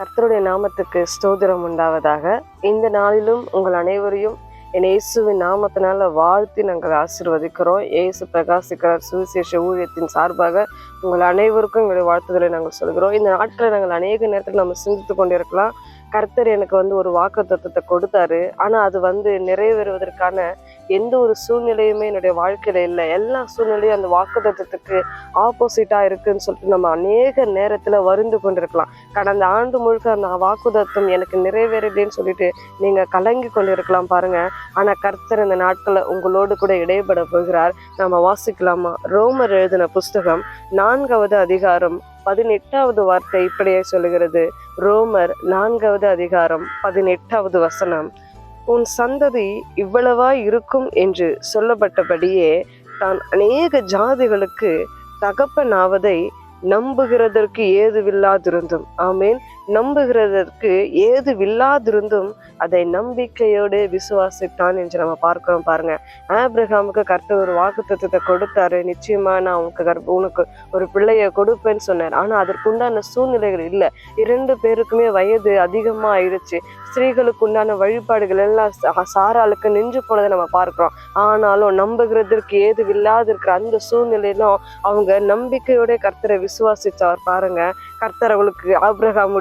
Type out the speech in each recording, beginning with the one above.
கர்த்தருடைய நாமத்துக்கு ஸ்தோதிரம் உண்டாவதாக. இந்த நாளிலும் உங்கள் அனைவரையும் என் இயேசுவின் நாமத்தினால வாழ்த்தி நாங்கள் ஆசீர்வதிக்கிறோம். இயேசு பிரகாசிக்கிறார் சுவிசேஷ ஊழியத்தின் சார்பாக உங்கள் அனைவருக்கும் எங்களுடைய வாழ்த்துதலை நாங்கள் சொல்கிறோம். இந்த நாட்களை நாங்கள் அநேக நேரத்தில் நம்ம சிந்தித்து கொண்டிருக்கலாம். கர்த்தர் எனக்கு வந்து ஒரு வாக்கு தத்துவத்தை கொடுத்தாரு. ஆனால் அது வந்து நிறைவேறுவதற்கான எந்த ஒரு சூழ்நிலையுமே என்னுடைய வாழ்க்கையில் இல்லை. எல்லா சூழ்நிலையும் அந்த வாக்குத்தத்துக்கு ஆப்போசிட்டாக இருக்குன்னு சொல்லிட்டு நம்ம அநேக நேரத்தில் வருந்து கொண்டிருக்கலாம். கடந்த ஆண்டு முழுக்க அந்த வாக்கு எனக்கு நிறைவேறலைன்னு சொல்லிட்டு நீங்கள் கலங்கி கொண்டிருக்கலாம் பாருங்கள் ஆனால் கர்த்தர் இந்த நாட்களில் உங்களோடு கூட இடைப்பட போகிறார். நம்ம வாசிக்கலாமா? ரோமர் எழுதின புஸ்தகம் நான்காவது அதிகாரம் பதினெட்டாவது வார்த்தை இப்படியே சொல்லுகிறது. ரோமர் நான்காவது அதிகாரம் பதினெட்டாவது வசனம். உன் சந்ததி இவ்வளவா இருக்கும் என்று சொல்லப்பட்டபடியே தான் அநேக ஜாதிகளுக்கு தகப்பனாவதை நம்புகிறதற்கு ஏதுவில்லாதிருந்தும். ஆமேன். நம்புகிறதற்கு ஏது வில்லாதிருந்தும் அதை நம்பிக்கையோடு விசுவாசித்தான் என்று நம்ம பார்க்கிறோம் பாருங்க. ஆப்ரஹாமுக்கு கர்த்தர் ஒரு வாக்குத்தத்தத்தை கொடுத்தாரு. நிச்சயமா நான் உனக்கு கர்ப்ப உனக்கு ஒரு பிள்ளைய கொடுப்பேன்னு சொன்னார். ஆனா அதற்குண்டான சூழ்நிலைகள் இல்லை. இரண்டு பேருக்குமே வயது அதிகமா ஆயிடுச்சு ஸ்திரீகளுக்கு உண்டான வழிபாடுகள் எல்லாம் சாராளுக்கு நின்று போனதை நம்ம பார்க்கிறோம். ஆனாலும் நம்புகிறதற்கு ஏது இருக்கிற அந்த சூழ்நிலையிலும் அவங்க நம்பிக்கையோட கர்த்தரை விசுவாசிச்சார் பாருங்க. கர்த்தர் அவளுக்கு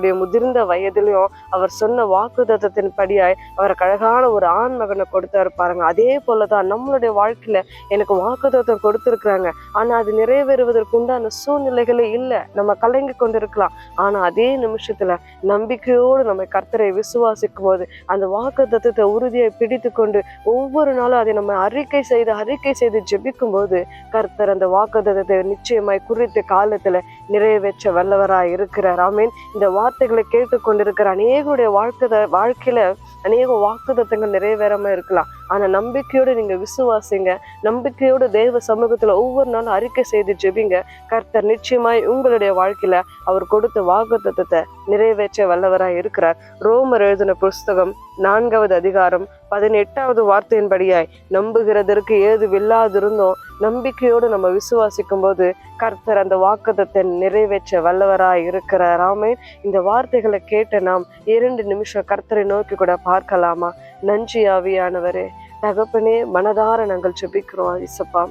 ஆபிரகாமுடைய முதிர்ந்த வயதிலையும் அவர் சொன்ன வாக்குதத்தத்தின் படியாய் அவருக்கு அழகான ஒரு ஆண் மகனை கொடுத்தாரு பாருங்க. அதே போலதான் நம்மளுடைய வாழ்க்கையில எனக்கு வாக்குதத்தம் கொடுத்திருக்கிறாங்க. ஆனா அது நிறைவேறுவதற்கு உண்டான சூழ்நிலைகளே இல்லை. நம்ம கலங்கி கொண்டிருக்கலாம். ஆனா அதே நிமிஷத்துல நம்பிக்கையோடு நம்ம கர்த்தரை விசுவாசிக்கும் போது அந்த வாக்கு தத்துவத்தை உறுதியை பிடித்து கொண்டு ஒவ்வொரு நாளும் அதை நம்ம அறிக்கை செய்து அறிக்கை செய்து ஜெபிக்கும் போது கர்த்தர் அந்த வாக்கு தத்துவத்தை நிச்சயமாய் குறித்த காலத்துல நிறைவேற்ற வல்லவராய் இருக்கிறார். ஆமீன். இந்த வார்த்தை வார்த்தைகளை கேட்டுக்கொண்டிருக்கிற அநேகருடைய வாழ்க்கை வாழ்க்கையில அநேக வாக்குதத்தங்கள் நிறைவேறாம இருக்கலாம். ஆனா நம்பிக்கையோடு நீங்க விசுவாசிங்க. நம்பிக்கையோடு தேவ சமூகத்துல ஒவ்வொரு நாளும் அறிக்கை செய்து ஜெபிங்க. கர்த்தர் நிச்சயமாய் உங்களுடைய வாழ்க்கையில அவர் கொடுத்த வாக்குத்தத்தை நிறைவேற்ற வல்லவராய் இருக்கிறார். ரோமர் எழுதின புஸ்தகம் நான்காவது அதிகாரம் பதினெட்டாவது வார்த்தையின்படியாய் நம்புகிறதற்கு ஏதுவில்லாதிருந்தோம் நம்பிக்கையோடு நம்ம விசுவாசிக்கும் போது கர்த்தர் அந்த வாக்குதத்தை நிறைவேற்ற வல்லவராய் இருக்கிறார். ஆமென். இந்த வார்த்தைகளை கேட்ட நாம் இரண்டு நிமிஷம் கர்த்தரை நோக்கி கூட பார்க்கலாமா? நன்றி ஆவியானவரே. தகப்பனே மனதார நாங்கள் செபிக்கிறோம் இசப்பா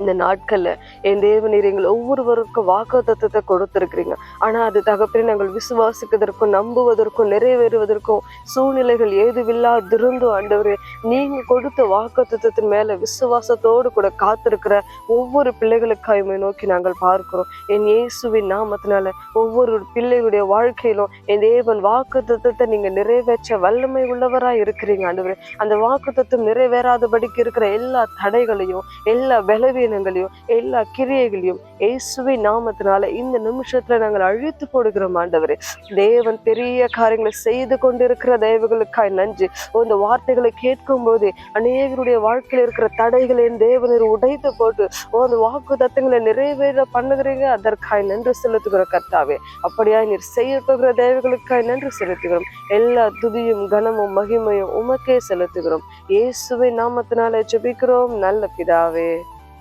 இந்த நாட்கள்ல என் தேவநீர் எங்கள் ஒவ்வொருவருக்கும் வாக்கு தத்துவத்தை கொடுத்திருக்கிறீங்க. ஆனா அது தகப்பனே நாங்கள் விசுவாசிக்கிறதற்கும் நம்புவதற்கும் நிறைவேறுவதற்கும் சூழ்நிலைகள் ஏதுவில்லாதிருந்தும் ஆண்டவர் நீங்க கொடுத்த வாக்கு தத்துவத்தின் மேல விசுவாசத்தோடு கூட காத்திருக்கிற ஒவ்வொரு பிள்ளைகளுக்காயுமே நோக்கி நாங்கள் பார்க்கிறோம். என் இயேசுவின் நாமத்தினால ஒவ்வொரு பிள்ளைகளுடைய வாழ்க்கையிலும் என் தேவன் வாக்கு தத்துவத்தை நீங்க நிறைவேற்ற வல்லமை உள்ளவரா இருக்கிறீங்க ஆண்டவர். அந்த வாக்கு தத்துவம் நிறைவேறாதபடிக்கு இருக்கிற எல்லா தடைகளையும் எல்லா பலவீனங்களையும் எல்லா கிரியைகளையும் இயேசுவை நாமத்தினால இந்த நிமிஷத்துல நாங்கள் அழித்து போடுகிறோம் ஆண்டவரே. தேவன் பெரிய காரியங்களை செய்து கொண்டிருக்கிற தேவர்களுக்காய் நன்றி. இந்த வார்த்தைகளை கேட்கும் போது அநேகருடைய வாழ்க்கையில இருக்கிற தடைகளை என் தேவனர் உடைத்து போட்டு ஓ அந்த வாக்கு தத்தங்களை நிறைவேற பண்ணுகிறீங்க அதற்காய் நன்றி செலுத்துகிற கர்த்தாவே. அப்படியா நீர் செய்ய போகிற தேவர்களுக்காய் நன்றி செலுத்துகிறோம். எல்லா துதியும் கனமும் மகிமையும் உமக்கே செலுத்துகிறோம். இயேசுவை நாமத்தினால ஜெபிக்கிறோம். நல்ல பிதாவே.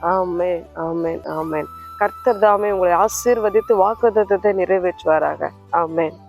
ஆமே ஆமேன் ஆமேன். கர்த்தர் தாமே உங்களை ஆசீர்வதித்து வாக்குதத்தை நிறைவேற்றுவாராக. ஆமேன்.